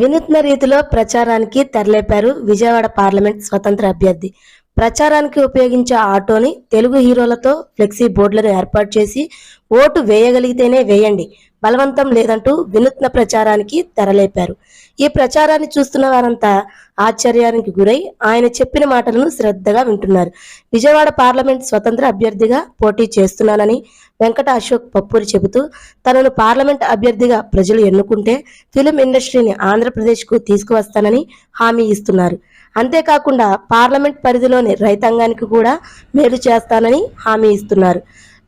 వినూత్న రీతిలో ప్రచారానికి తెరలేపారు విజయవాడ పార్లమెంట్ స్వతంత్ర అభ్యర్థి. ప్రచారానికి ఉపయోగించే ఆటోని తెలుగు హీరోలతో ఫ్లెక్సీ బోర్డులను ఏర్పాటు చేసి ఓటు వేయగలిగితేనే వేయండి. బలవంతం లేదంటూ వినూత్న ప్రచారానికి తెరలేపారు. ఈ ప్రచారాన్ని చూస్తున్న వారంతా ఆశ్చర్యానికి గురై ఆయన చెప్పిన మాటలను శ్రద్ధగా వింటున్నారు. విజయవాడ పార్లమెంట్ స్వతంత్ర అభ్యర్థిగా పోటీ చేస్తున్నానని వెంకట అశోక్ పప్పూరి చెబుతూ తనను పార్లమెంట్ అభ్యర్థిగా ప్రజలు ఎన్నుకుంటే ఫిలిం ఇండస్ట్రీని ఆంధ్రప్రదేశ్కు తీసుకువస్తానని హామీ ఇస్తున్నారు. అంతేకాకుండా పార్లమెంట్ పరిధిలోని రైతాంగానికి కూడా మేలు చేస్తానని హామీ ఇస్తున్నారు.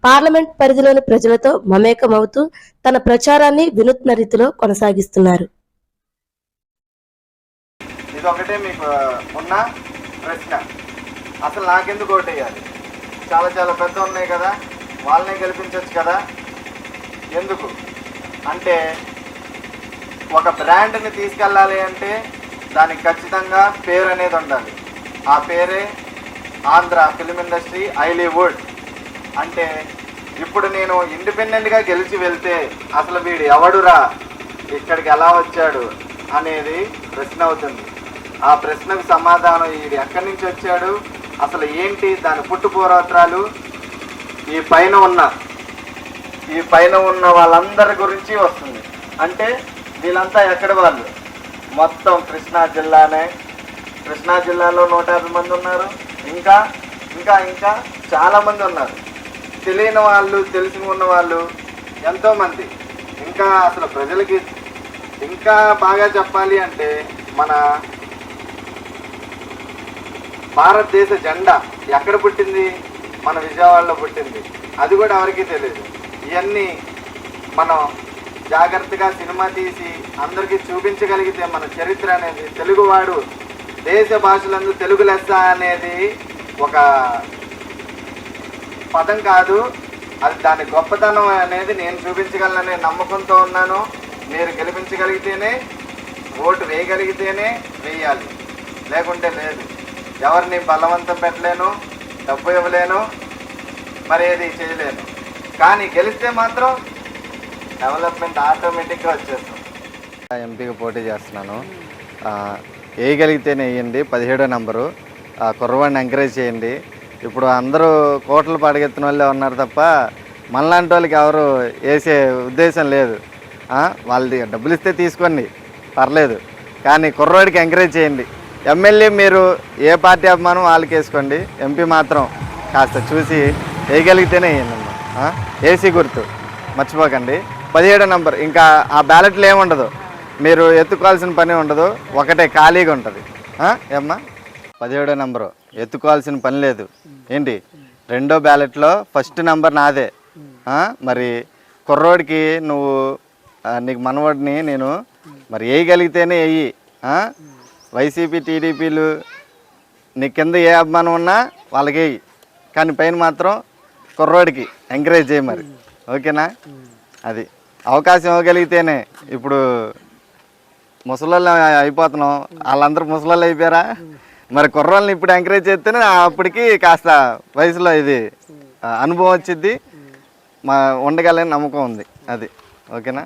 పార్లమెంట్ పరిధిలోని ప్రజలతో మమేకమవుతూ తన ప్రచారాన్ని వినూత్న రీతిలో కొనసాగిస్తున్నారు. ఇది ఒకటే మీకు ఉన్న ప్రశ్న. అసలు నాకెందుకు ఓటు వేయాలి? చాలా చాలా పెద్ద ఉన్నాయి కదా. వాళ్ళనే గెలిపించవచ్చు కదా. ఎందుకు? అంటే ఒక బ్రాండ్ని తీసుకెళ్ళాలి అంటే దానికి ఖచ్చితంగా పేరు అనేది ఉండాలి. ఆ పేరే ఆంధ్ర ఫిలిం ఇండస్ట్రీ ఐలీవుడ్. అంటే ఇప్పుడు నేను ఇండిపెండెంట్గా గెలిచి వెళ్తే అసలు వీడు ఎవడురా? ఇక్కడికి ఎలా వచ్చాడు? అనేది ప్రశ్న అవుతుంది. ఆ ప్రశ్నకు సమాధానం వీడు ఎక్కడి నుంచి వచ్చాడు? అసలు ఏంటి దాని పుట్టుపోరాత్రాలు ఈ పైన ఉన్న ఈ పైన ఉన్న వాళ్ళందరి గురించి వస్తుంది. అంటే వీళ్ళంతా ఎక్కడి వాళ్ళు? మొత్తం కృష్ణా జిల్లానే. కృష్ణా జిల్లాలో నూట యాభై మంది ఉన్నారు. ఇంకా ఇంకా ఇంకా చాలామంది ఉన్నారు. తెలియని వాళ్ళు తెలిసి ఉన్న వాళ్ళు ఎంతోమంది. ఇంకా అసలు ప్రజలకి ఇంకా బాగా చెప్పాలి అంటే మన భారతదేశ జెండా ఎక్కడ పుట్టింది? మన విజయవాడలో పుట్టింది. అది కూడా ఎవరికీ తెలియదు. ఇవన్నీ మనం జాగ్రత్తగా సినిమా తీసి అందరికీ చూపించగలిగితే మన చరిత్ర అనేది తెలుగువాడు దేశ భాషలందు తెలుగు లెస్స అనేది ఒక పదం కాదు. అది దాని గొప్పతనం అనేది నేను చూపించగలననే నమ్మకంతో ఉన్నాను. మీరు గెలిపించగలిగితేనే ఓటు వేయగలిగితేనే వేయాలి. లేకుంటే లేదు. ఎవరిని బలవంతం పెట్టలేను డబ్బు ఇవ్వలేను మరి ఏది చేయలేను. కానీ గెలిస్తే మాత్రం డెవలప్మెంట్ ఆటోమేటిక్గా వచ్చేస్తాం ఎంపీకి పోటీ చేస్తున్నాను. వేయగలిగితేనే వేయండి. పదిహేడో నంబరు. ఆ కుర్రవాడిని ఎంకరేజ్ చేయండి. ఇప్పుడు అందరూ కోట్లు పడగెత్తిన వాళ్ళే ఉన్నారు తప్ప మనలాంటి వాళ్ళకి ఎవరు వేసే ఉద్దేశం లేదు. వాళ్ళది డబ్బులు ఇస్తే తీసుకోండి. పర్లేదు. కానీ కుర్రోడికి ఎంకరేజ్ చేయండి. ఎమ్మెల్యే మీరు ఏ పార్టీ అభిమానం వాళ్ళకి వేసుకోండి. ఎంపీ మాత్రం కాస్త చూసి వేయగలిగితేనే వేయండి ఏసీ గుర్తు. మర్చిపోకండి. పదిహేడో నంబర్. ఇంకా ఆ బ్యాలెట్లో ఏముండదు మీరు ఎత్తుకోవాల్సిన పని ఉండదు. ఒకటే ఖాళీగా ఉంటుంది. ఏమ్మా? పదిహేడో నెంబరు. ఎత్తుకోవాల్సిన పని లేదు. ఏంటి? రెండో బ్యాలెట్లో ఫస్ట్ నెంబర్ నాదే. మరి కుర్రోడికి నువ్వు నీకు మనవాడిని నేను మరి వేయగలిగితేనే వేయి వైసీపీ టీడీపీలు నీ కింద ఏ అభిమానం ఉన్నా వాళ్ళకి వేయి కానీ పైన మాత్రం కుర్రోడికి ఎంకరేజ్ చేయి మరి. ఓకేనా? అది. అవకాశం ఇవ్వగలిగితేనే ఇప్పుడు ముసలోళ్ళు అయిపోతున్నాం. వాళ్ళందరూ ముసలోళ్ళు అయిపోయారా? మరి కుర్రోళ్ళని ఇప్పుడు ఎంకరేజ్ చేస్తేనే అప్పటికి కాస్త వయసులో ఇది అనుభవం వచ్చింది మా ఉండగలని నమ్మకం ఉంది అది. ఓకేనా?